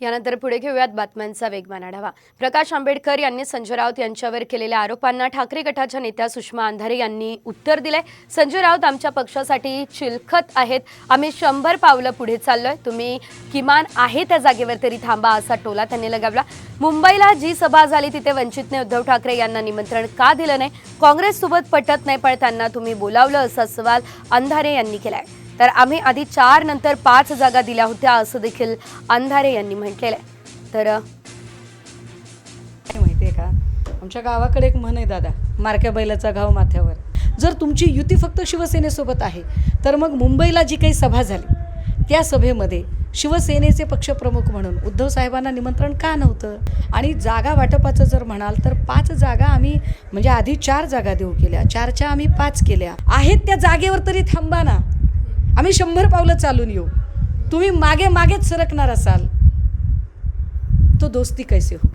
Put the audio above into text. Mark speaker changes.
Speaker 1: यानंतर पुढे घेऊयात बातम्यांचा वेगवान आढावा प्रकाश आंबेडकर यांनी संजय राऊत यांच्यावर केलेल्या आरोपांना ठाकरे गटाच्या नेत्या सुषमा अंधारे यांनी उत्तर दिलंय. संजय राऊत आमच्या पक्षासाठी चिलखत आहेत. आम्ही शंभर पावलं पुढे चाललोय. तुम्ही किमान आहे त्या जागेवर तरी थांबा असा टोला त्यांनी लगावला. मुंबईला जी सभा झाली तिथे वंचितने उद्धव ठाकरे यांना निमंत्रण का दिलं नाही? काँग्रेससोबत पटत नाही पण त्यांना तुम्ही बोलावलं असा सवाल अंधारे यांनी केलाय. तर आम्ही आधी चार नंतर पाच जागा दिल्या होत्या असं देखील अंधारे यांनी म्हटलेलं आहे. तर
Speaker 2: काय माहिती आहे का? आमच्या गावाकडे एक म्हण आहे दादा मारक्या बैलाचा घाव माथ्यावर. जर तुमची युती फक्त शिवसेनेसोबत आहे तर मग मुंबईला जी काही सभा झाली त्या सभेमध्ये शिवसेनेचे पक्षप्रमुख म्हणून उद्धव साहेबांना निमंत्रण का नव्हतं? आणि जागा वाटपाचं जर म्हणाल तर पाच जागा आम्ही म्हणजे आधी चार जागा देऊ केल्या चारच्या आम्ही पाच केल्या. आहेत त्या जागेवर तरी थांबा ना. आम्ही शंभर पावलं चालून येऊ. तुम्ही मागे मागेच सरकणार असाल. तो दोस्ती कैसे हो